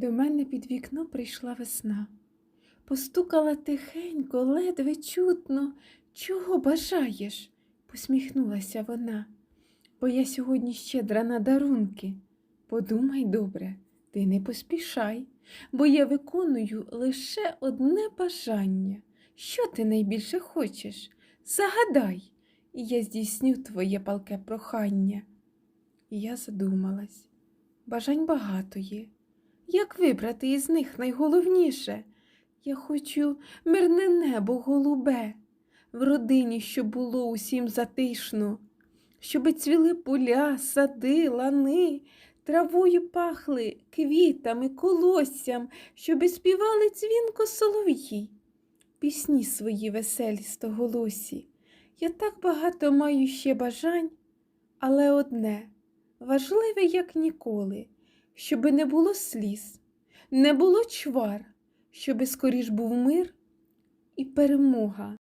До мене під вікно прийшла весна. Постукала тихенько, ледве чутно. Чого бажаєш? посміхнулася вона. Бо я сьогодні щедра на дарунки. Подумай добре, ти не поспішай, бо я виконую лише одне бажання. Що ти найбільше хочеш? Загадай, і я здійсню твоє палке прохання. І я задумалась. Бажань багато є. Як вибрати із них найголовніше? Я хочу мирне небо голубе, в родині, щоб було усім затишно, щоби цвіли поля, сади, лани, травою пахли квітами, колоссям, щоби співали дзвінко солов'ї, пісні свої веселі стоголосі. Я так багато маю ще бажань, але одне важливе, як ніколи, щоби не було сліз, не було чвар, щоби скоріш був мир і перемога